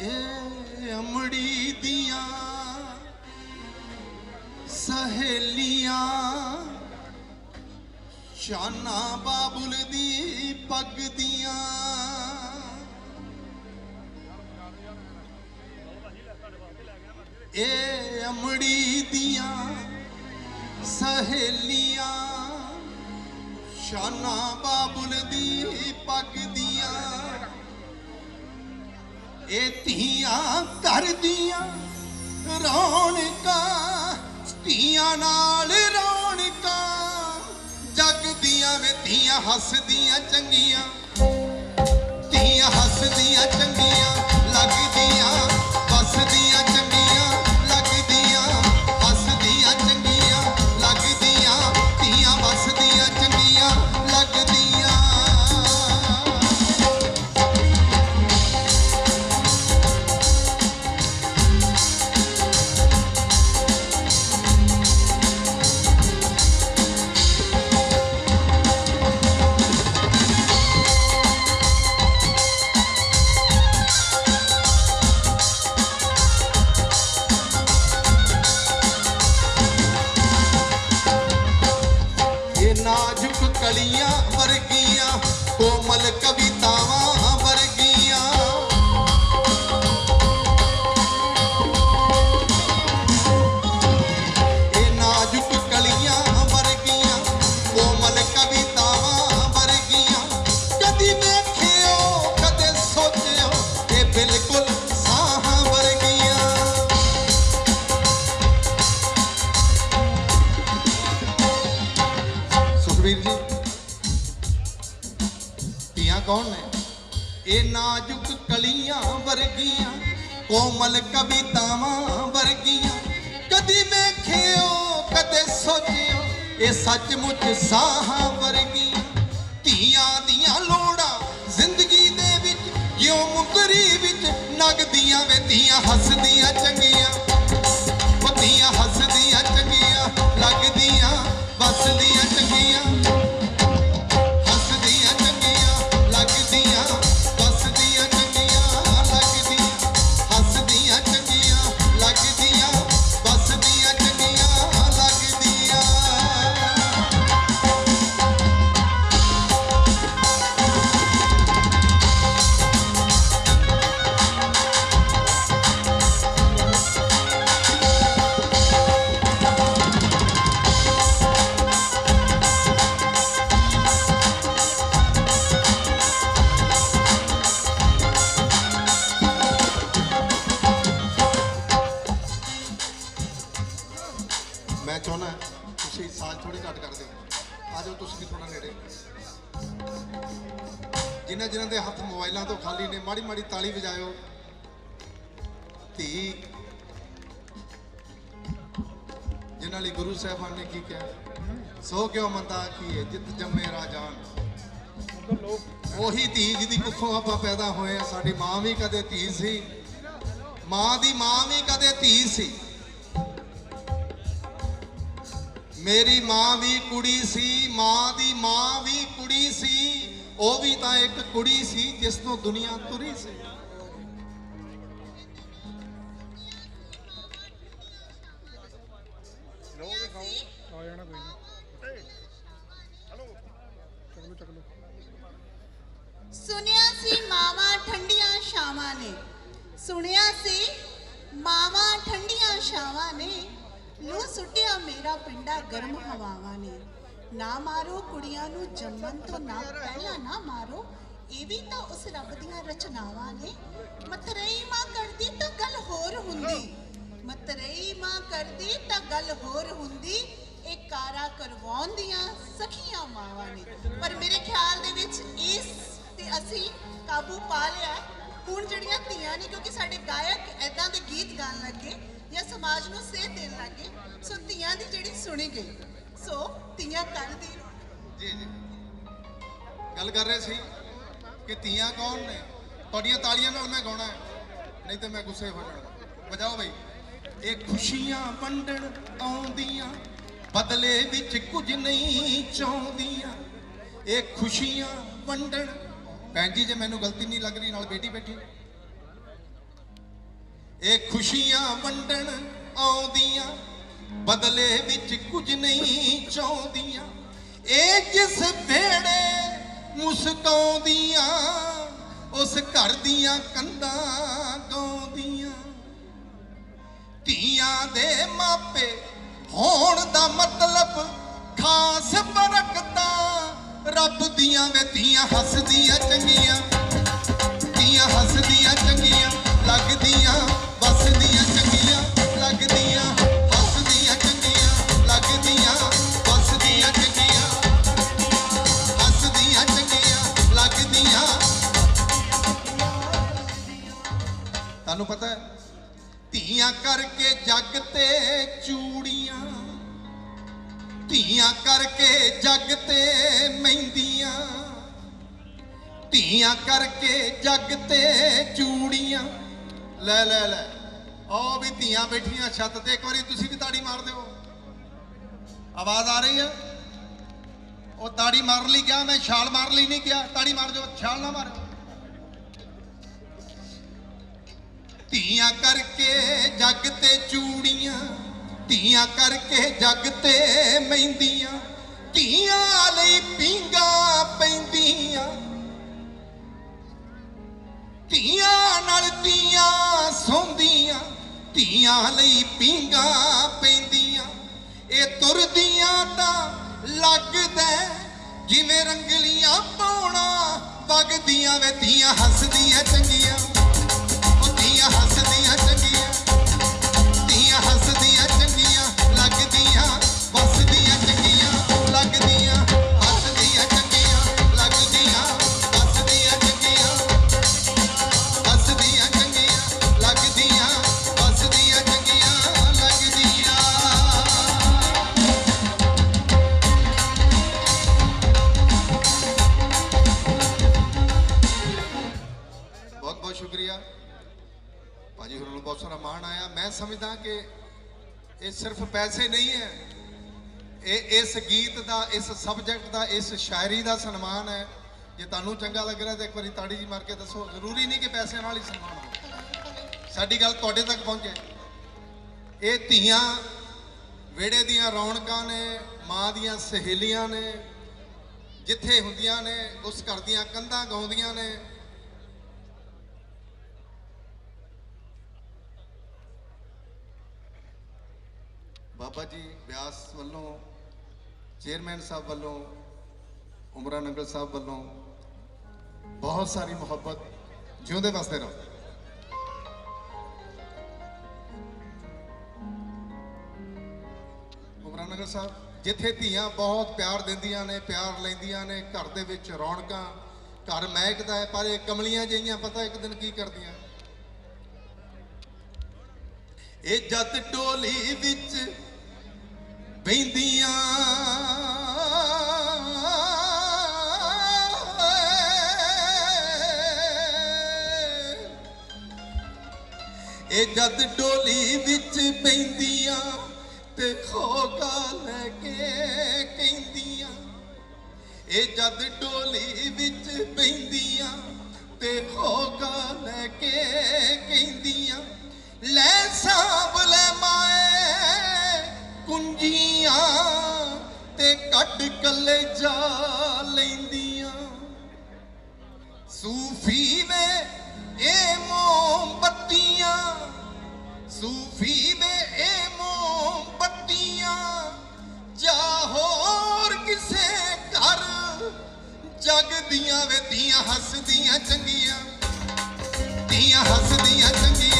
ਇਹ ਅਮੜੀ ਦੀਆਂ ਸਹੇਲੀਆਂ। ਸ਼ਾਨਾ ਬਾਬੁਲ ਦੀ ਪੱਗ ਦੀਆਂ। ਇਹ ਅਮੜੀ ਦੀਆਂ ਸਹੇਲੀਆਂ। ਸ਼ਾਨਾ ਬਾਬੁਲ ਦੀ ਪੱਗ ਦੀਆਂ। ਇਹ ਧੀਆਂ ਕਰਦੀਆਂ ਰੌਣਕਾਂ ਧੀਆਂ ਨਾਲ ਰੌਣਕਾਂ। ਜਗ ਦੀਆਂ ਵੇ ਧੀਆਂ ਹੱਸਦੀਆਂ ਚੰਗੀਆਂ। ਨਾਜ਼ੁਕ ਕਲੀਆਂ ਵਰਗੀਆਂ ਕੋਮਲ ਕਵਿਤਾਵਾਂ ਵਰਗੀਆਂ ਇਹ ਨਾਜ਼ੁਕ ਕਲੀਆਂ ਵਰਗੀਆਂ ਕੋਮਲ ਕਵਿਤਾਵਾਂ ਵਰਗੀਆਂ ਕਦੀ ਵੇਖਿਓ ਕਦੇ ਸੋਚਿਓ ਇਹ ਬਿਲਕੁਲ ਸਾਹਾਂ ਕੌਣ ਨੇ ਇਹ ਨਾਜ਼ੁਕ ਕਲੀਆਂ ਵਰਗੀਆਂ, ਕੋਮਲ ਕਵਿਤਾਵਾਂ ਵਰਗੀਆਂ। ਕਦੀ ਵੇਖਿਓ, ਕਦੇ ਸੋਚਿਓ, ਇਹ ਸੱਚਮੁੱਚ ਸਾਹਾਂ ਵਰਗੀਆਂ। ਧੀਆਂ ਦੀਆਂ ਲੋੜਾਂ ਜ਼ਿੰਦਗੀ ਦੇ ਵਿੱਚ, ਜਿਉਂ ਮੁਕਰੀ ਵਿੱਚ, ਨਗਦੀਆਂ ਵੇ ਧੀਆਂ ਹੱਸਦੀਆਂ ਚੰਗੀਆਂ। ਮੈਂ ਚਾਹੁੰਦਾ ਤੁਸੀਂ ਸਾਜ ਥੋੜੀ ਘੱਟ ਕਰਦੇ ਆ ਜਾਓ ਤੁਸੀਂ ਵੀ ਥੋੜਾ ਨੇੜੇ। ਜਿਨ੍ਹਾਂ ਜਿਨ੍ਹਾਂ ਦੇ ਹੱਥ ਮੋਬਾਈਲਾਂ ਤੋਂ ਖਾਲੀ ਨੇ, ਮਾੜੀ ਮਾੜੀ ਤਾਲੀ ਵਜਾਇਓ। ਧੀ। ਜਿਨ੍ਹਾਂ ਲਈ ਗੁਰੂ ਸਾਹਿਬਾਨ ਨੇ ਕੀ ਕਿਹਾ? ਸੋ ਕਿਉ ਮੰਦਾ ਕੀ ਜਿਤ ਜੰਮੇ ਰਾਜਾਨ। ਉਹੀ ਧੀ ਜਿਹਦੀ ਕੁੱਖੋਂ ਆਪਾਂ ਪੈਦਾ ਹੋਏ ਆ, ਸਾਡੀ ਮਾਂ ਵੀ ਕਦੇ ਧੀ ਸੀ। ਮਾਂ ਦੀ ਮਾਂ ਵੀ ਕਦੇ ਧੀ ਸੀ। ਮੇਰੀ ਮਾਂ ਵੀ ਕੁੜੀ ਸੀ ਮਾਂ ਦੀ ਮਾਂ ਵੀ ਕੁੜੀ ਸੀ ਉਹ ਵੀ ਤਾਂ ਇੱਕ ਕੁੜੀ ਸੀ ਜਿਸ ਤੋਂ ਦੁਨੀਆ ਤੁਰੀ ਸੀ। ਆ ਜਾਣਾ ਕੋਈ ਨਹੀਂ। ਚੱਕ ਲਓ ਚੱਕ ਲਓ ਸੁਣਿਆ ਸੀ ਮਾਵਾਂ ਠੰਡੀਆਂ ਛਾਵਾਂ ਨੇ। ਸੁਣਿਆ ਸੀ ਮਾਵਾਂ ਠੰਡੀਆਂ ਛਾਵਾਂ ਨੇ। ਨੂੰ ਸੁੱਟਿਆ ਮੇਰਾ ਪਿੰਡਾ ਗਰਮ ਹਵਾਵਾਂ ਨੇ। ਨਾ ਮਾਰੋ ਕੁੜੀਆਂ ਨੂੰ ਜੰਮਣ ਤੋਂ ਨਾ ਪਹਿਲਾਂ ਨਾ ਮਾਰੋ, ਇਹ ਵੀ ਤਾਂ ਉਸ ਰੱਬ ਦੀਆਂ ਰਚਨਾਵਾਂ ਨੇ। ਮਤਰੇਈ ਮਾਂ ਕਰਦੀ ਤਾਂ ਗੱਲ ਹੋਰ ਹੁੰਦੀ। ਮਤਰੇਈ ਮਾਂ ਕਰਦੀ ਤਾਂ ਗੱਲ ਹੋਰ ਹੁੰਦੀ। ਇਹ ਕਾਰਾ ਕਰਵਾਉਂਦੀਆਂ ਸਖੀਆਂ ਮਾਵਾਂ ਨੇ। ਪਰ ਮੇਰੇ ਖਿਆਲ ਦੇ ਵਿੱਚ ਇਸ ਤੇ ਅਸੀਂ ਕਾਬੂ ਪਾ ਲਿਆ ਹੁਣ ਜਿਹੜੀਆਂ ਧੀਆਂ ਨੇ, ਕਿਉਂਕਿ ਸਾਡੇ ਗਾਇਕ ਐਦਾਂ ਦੇ ਗੀਤ ਗਾਣ ਲੱਗੇ ਜਾਂ ਸਮਾਜ ਨੂੰ ਸੇਧ ਦੇਣ ਲੱਗੇ, ਸੋ ਧੀਆਂ ਦੀ ਜਿਹੜੀ ਸੁਣੀ ਗਈ। ਸੋ ਧੀਆਂ ਕੱਲ ਦੀ ਜੀ ਜੀ। ਗੱਲ ਕਰ ਰਹੇ ਸੀ ਕਿ ਧੀਆਂ ਕੌਣ ਨੇ? ਤੁਹਾਡੀਆਂ ਤਾਲੀਆਂ ਨਾਲ ਮੈਂ ਗਾਉਣਾ ਨਹੀਂ ਤੇ ਮੈਂ ਗੁੱਸੇ ਹੋ ਜਾਣਾ। ਵਜਾਓ ਬਈ। ਇਹ ਖੁਸ਼ੀਆਂ ਵੰਡਣ ਆਉਂਦੀਆਂ, ਬਦਲੇ ਵਿੱਚ ਕੁਝ ਨਹੀਂ ਚਾਹੁੰਦੀਆਂ। ਇਹ ਖੁਸ਼ੀਆਂ ਵੰਡਣ। ਭੈਣ ਜੀ, ਜੇ ਮੈਨੂੰ ਗਲਤੀ ਨਹੀਂ ਲੱਗ ਰਹੀ, ਨਾਲ ਬੇਟੀ ਬੈਠੀ। ਇਹ ਖੁਸ਼ੀਆਂ ਵੰਡਣ ਆਉਂਦੀਆਂ, ਬਦਲੇ ਵਿੱਚ ਕੁਝ ਨਹੀਂ ਚਾਹੁੰਦੀਆਂ। ਇਹ ਕਿਸ ਵੇੜੇ ਮੁਸਕਾਉਂਦੀਆਂ, ਉਸ ਘਰ ਦੀਆਂ ਕੰਧਾਂ ਗਾਉਂਦੀਆਂ। ਧੀਆਂ ਦੇ ਮਾਪੇ ਹੋਣ ਦਾ ਮਤਲਬ ਖਾਸ ਬਰਕਤਾਂ, ਰੱਬ ਦੀਆਂ ਵੇ ਧੀਆਂ ਹੱਸਦੀਆਂ ਚੰਗੀਆਂ। ਧੀਆਂ ਹੱਸਦੀਆਂ ਚੰਗੀਆਂ, ਲੱਗਦੀਆਂ ਧੀਆਂ ਕਰਕੇ ਜੱਗ ਤੇ ਮਹਿੰਦੀਆਂ, ਧੀਆਂ ਕਰਕੇ ਜੱਗ ਤੇ ਚੂੜੀਆਂ। ਲੈ ਲੈ ਲੈ, ਉਹ ਵੀ ਧੀਆਂ ਬੈਠੀਆਂ ਛੱਤ ਤੇ, ਇੱਕ ਵਾਰੀ ਤੁਸੀਂ ਵੀ ਤਾੜੀ ਮਾਰ ਦਿਓ। ਆਵਾਜ਼ ਆ ਰਹੀ ਹੈ ਉਹ ਤਾੜੀ ਮਾਰ ਲਈ ਗਿਆ ਮੈਂ ਛਾਲ ਮਾਰ ਲਈ ਨਹੀਂ ਗਿਆ ਤਾੜੀ ਮਾਰ ਦਿਓ, ਛਾਲ ਨਾ ਮਾਰੋ। ਧੀਆਂ ਕਰਕੇ ਜੱਗ ਤੇ ਚੂੜੀਆਂ ਧੀਆਂ ਕਰਕੇ ਜੱਗ ਤੇ ਮਹਿੰਦੀਆਂ, ਧੀਆਂ ਲਈ ਪੀਂਗਾ ਪੈਂਦੀਆਂ। ਧੀਆਂ ਨਾਲ ਧੀਆਂ ਸੌਂਦੀਆਂ, ਧੀਆਂ ਲਈ ਪੀਂਗਾ ਪੈਂਦੀਆਂ। ਇਹ ਤੁਰਦੀਆਂ ਤਾਂ ਲੱਗਦਾ ਜਿਵੇਂ ਰੰਗਲੀਆਂ ਪਾਉਣਾ ਵਗਦੀਆਂ ਵੇ ਧੀਆਂ ਹੱਸਦੀਆਂ ਚੰਗੀਆਂ। ਸਮਝਦਾ ਕਿ ਇਹ ਸਿਰਫ ਪੈਸੇ ਨਹੀਂ ਹੈ। ਇਹ ਇਸ ਗੀਤ ਦਾ, ਇਸ ਸਬਜੈਕਟ ਦਾ, ਇਸ ਸ਼ਾਇਰੀ ਦਾ ਸਨਮਾਨ ਹੈ। ਜੇ ਤੁਹਾਨੂੰ ਚੰਗਾ ਲੱਗ ਰਿਹਾ ਤਾਂ ਇੱਕ ਵਾਰੀ ਤਾੜੀ ਜੀ ਮਾਰ ਕੇ ਦੱਸੋ, ਜ਼ਰੂਰੀ ਨਹੀਂ ਕਿ ਪੈਸਿਆਂ ਨਾਲ ਹੀ ਸਨਮਾਨ ਹੋਵੇ। ਸਾਡੀ ਗੱਲ ਤੁਹਾਡੇ ਤੱਕ ਪਹੁੰਚੇ। ਇਹ ਧੀਆਂ ਵਿਹੜੇ ਦੀਆਂ ਰੌਣਕਾਂ ਨੇ, ਮਾਂ ਦੀਆਂ ਸਹੇਲੀਆਂ ਨੇ, ਜਿੱਥੇ ਹੁੰਦੀਆਂ ਨੇ, ਉਸ ਘਰ ਦੀਆਂ ਕੰਧਾਂ ਗਾਉਂਦੀਆਂ ਨੇ ਬਾਬਾ ਜੀ ਬਿਆਸ ਵੱਲੋਂ, ਚੇਅਰਮੈਨ ਸਾਹਿਬ ਵੱਲੋਂ, ਉਮਰਾ ਨੰਗਲ ਸਾਹਿਬ ਵੱਲੋਂ ਬਹੁਤ ਸਾਰੀ ਮੁਹੱਬਤ ਜਿਉਂਦੇ ਵਸਦੇ ਰਹੋ। ਉਮਰਾ ਨੰਗਲ ਸਾਹਿਬ, ਜਿੱਥੇ ਧੀਆਂ ਬਹੁਤ ਪਿਆਰ ਦਿੰਦੀਆਂ ਨੇ, ਪਿਆਰ ਲੈਂਦੀਆਂ ਨੇ, ਘਰ ਦੇ ਵਿੱਚ ਰੌਣਕਾਂ, ਘਰ ਮਹਿਕਦਾ ਹੈ, ਪਰ ਇਹ ਕਮਲੀਆਂ ਜਿਹੀਆਂ ਪਤਾ ਇੱਕ ਦਿਨ ਕੀ ਕਰਦੀਆਂ। ਇਹ ਜੱਟ ਢੋਲੀ ਵਿੱਚ ਪੈਂਦੀਆਂ। ਇਹ ਜਦ ਡੋਲੀ ਵਿੱਚ ਬੈਂਦੀਆਂ ਤੇ ਖੋਗਾ ਲੈ ਕੇ ਕਹਿੰਦੀਆਂ। ਇਹ ਜਦ ਡੋਲੀ ਵਿੱਚ ਪੈਂਦੀਆਂ ਤੇ ਖੋਗਾ ਲੈ ਕੇ ਕਹਿੰਦੀਆਂ। ਲੈ ਸਾਂਭ ਜਾ ਲੈਂਦੀਆਂ। ਸੂਫੀ ਵੇ ਇਹ ਮੋਮਬੱਤੀਆਂ, ਸੂਫੀ ਵੇ ਇਹ ਮੋਮਬੱਤੀਆਂ, ਜਾ ਹੋਰ ਕਿਸੇ ਘਰ ਜਗਦੀਆਂ ਵੇ ਦੀਆਂ ਹੱਸਦੀਆਂ ਚੰਗੀਆਂ ਦੀਆਂ ਹੱਸਦੀਆਂ ਚੰਗੀਆਂ।